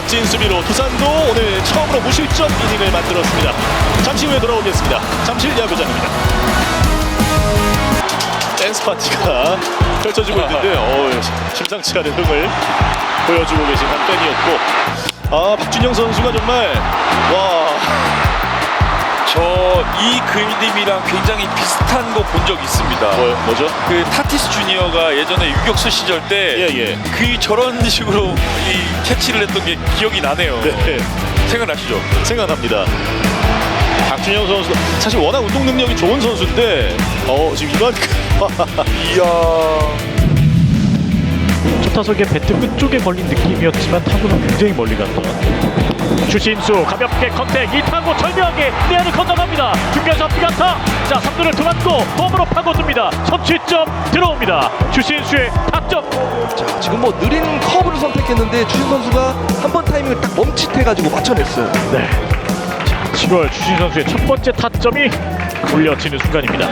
멋진 수비로 두산도 오늘 처음으로 무실점 이닝을 만들었습니다. 잠시 후에 돌아오겠습니다. 잠실 야구장입니다. 댄스 파티가 펼쳐지고 있는데 어, 심상치 않은 흥을 보여주고 계신 한 팬이었고 아 박준영 선수가 정말 와 저 이 그림이랑 굉장히 비슷한 거 본 적 있습니다. 뭐, 뭐죠? 그 타티스 주니어가 예전에 유격수 시절 때 예 예. 그 저런 식으로 이 캐치를 했던 게 기억이 나네요. 네. 생각나시죠? 생각납니다. 박준영 선수 사실 워낙 운동 능력이 좋은 선수인데 어 지금 이만큼 이야. 첫 타석에 배트 끝쪽에 걸린 느낌이었지만 타구는 굉장히 멀리 갔던 것 같아요. 주신수 가볍게 컨택 이 타구 절묘하게 내야를 건너갑니다. 중견수 앞비가타 자 3루를 도망고 홈으로 파고듭니다. 선취점 들어옵니다. 주신수의 타점 자, 지금 뭐 느린 커브를 선택했는데 추신 선수가 한 번 타이밍을 딱 멈칫해가지고 맞춰냈어요. 네. 자 7월 주신 선수의 첫 번째 타점이 올려지는 순간입니다.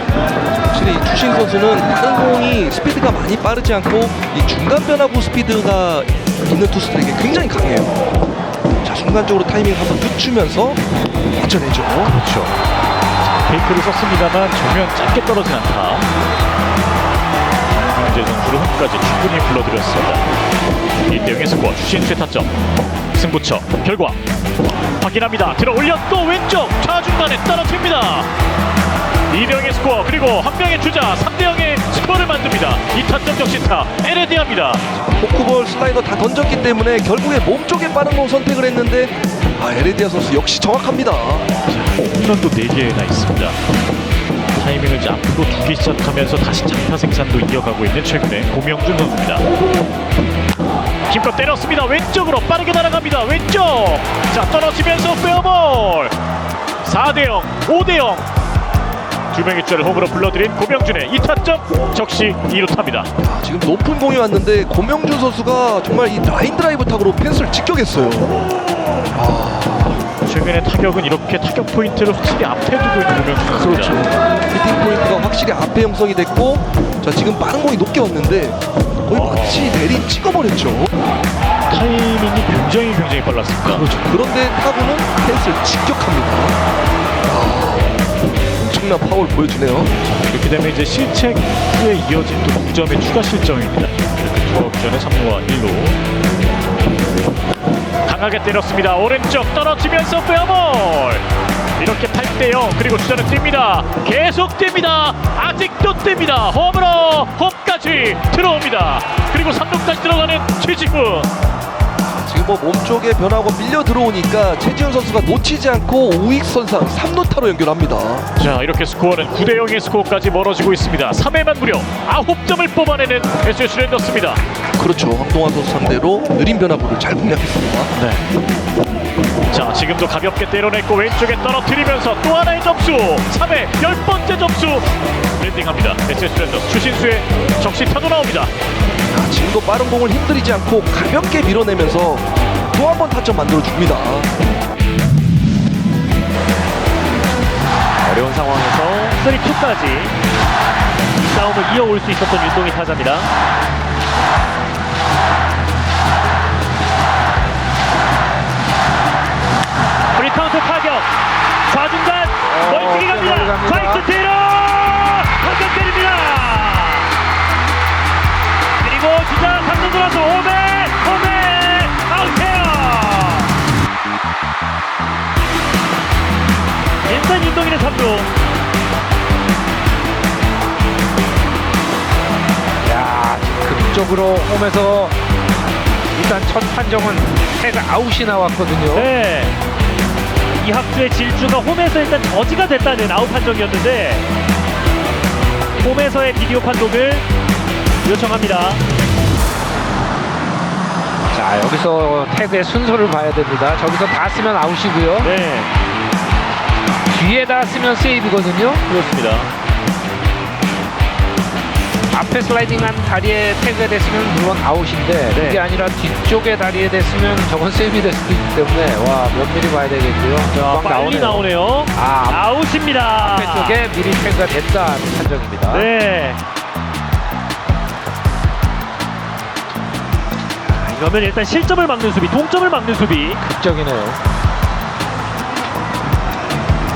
확실히 추신 선수는 다른 공이 스피드가 많이 빠르지 않고 이 중간 변화구 스피드가 있는 투수들에게 굉장히 강해요. 자, 순간적으로 타이밍 한번 늦추면서 맞춰내죠. 그렇죠. 자, 페이크를 썼습니다만 정면 짧게 떨어진 않다. 이제 선수를 홈까지 충분히 불러들였습니다. 이대영의 스코어 주신수의 타점 승부처 결과 확인합니다. 들어 올렸고 왼쪽 좌중간에 떨어집니다. 이대영의 스코어 그리고 한 명의 주자 3대 0의 스코어를 만듭니다. 이 타점 역시 타 에레디아입니다. 포크볼 슬라이더 다 던졌기 때문에 결국에 몸쪽에 빠른 공 선택을 했는데 아, 에레디아 선수 역시 정확합니다. 홈런도 4개나 있습니다. 타이밍을 이제 앞으로 두기 시작하면서 다시 장타 생산도 이어가고 있는 최근의 고명준 선수입니다. 힘껏 때렸습니다. 왼쪽으로 빠르게 날아갑니다. 왼쪽. 자 떨어지면서 페어볼. 4대 0, 5대 0. 주자를 홈으로 불러들인 고명준의 2타점 적시 2루타입니다. 아, 지금 높은 공이 왔는데 고명준 선수가 정말 이 라인 드라이브 타구로 펜스를 직격했어요. 최근의 타격은 이렇게 타격 포인트를 확실히 앞에 두고 있는 고명준 그렇죠. 히팅 포인트가 확실히 앞에 형성이 됐고 자 지금 빠른 공이 높게 왔는데 거의 마치 내리 찍어버렸죠. 타이밍이 굉장히 굉장히 빨랐습니다. 그렇죠. 그런데 타구는 펜스를 직격합니다. 아, 엄청난 파워를 보여주네요. 이렇게 되면 이제 실책에 이어진 또 9점의 추가 실점입니다. 전에 3루와 1루 강하게 때렸습니다. 오른쪽 떨어지면서 페어볼 이렇게 8대 0 그리고 주자는 뜁니다. 계속 뜁니다. 아직도 뜁니다. 홈으로 홈까지 들어옵니다. 그리고 3루까지 들어가는 최지훈 뭐 몸쪽에 변화가 밀려 들어오니까 최지훈 선수가 놓치지 않고 우익 선상 3루타로 연결합니다. 자 이렇게 스코어는 9대 0의 스코어까지 멀어지고 있습니다. 3회만 무려 9점을 뽑아내는 SS 랜더스입니다. 그렇죠. 황동환 선수 상대로 느린 변화구를 잘 공략했습니다. 네. 자 지금도 가볍게 때려냈고 왼쪽에 떨어뜨리면서 또 하나의 점수 3회 열 번째 점수 랜딩합니다 SS 랜더스 추신수의 적시 타도 나옵니다 자, 지금도 빠른 공을 힘들이지 않고 가볍게 밀어내면서 또 한 번 타점 만들어 줍니다. 어려운 상황에서 3투까지 싸움을 이어올 수 있었던 윤동희 타자입니다 프리카운트 타격 일단 윤동희는 3루 야, 극적으로 홈에서 일단 첫 판정은 태그 아웃이 나왔거든요. 네. 이학수의 질주가 홈에서 일단 저지가 됐다는 아웃 판정이었는데 홈에서의 비디오 판독을 요청합니다. 자, 여기서 태그의 순서를 봐야 됩니다. 저기서 다 쓰면 아웃이고요. 네, 뒤에다 쓰면 세이브거든요. 그렇습니다. 앞에 슬라이딩한 다리에 태그가 됐으면 물론 아웃인데 네. 그게 아니라 뒤쪽에 다리에 됐으면 저건 세이브 될 수도 있기 때문에 와 면밀히 봐야 되겠고요. 자, 빨리 나오네요. 아, 아웃입니다. 앞에 쪽에 미리 태그가 됐다는 판정입니다. 네. 이러면 일단 실점을 막는 수비, 동점을 막는 수비. 극적이네요.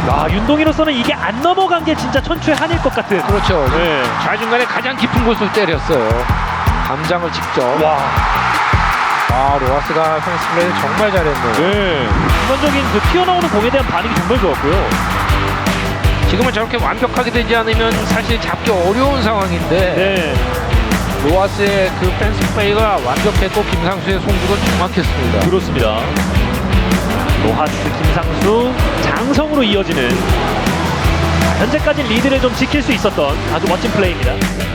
아 윤동이로서는 이게 안 넘어간 게 진짜 천추의 한일 것 같은. 그렇죠. 네. 좌중간에 가장 깊은 곳을 때렸어요. 감장을 직접. 와. 아 로하스가 펜스 플레이 정말 잘했네요. 네. 전반적인 그 튀어나오는 공에 대한 반응이 정말 좋았고요. 지금은 저렇게 완벽하게 되지 않으면 사실 잡기 어려운 상황인데 네. 로하스의 그 펜스 플레이가 완벽했고 김상수의 송구도 정확했습니다. 그렇습니다. 로하스, 김상수, 장성으로 이어지는 현재까지 리드를 좀 지킬 수 있었던 아주 멋진 플레이입니다.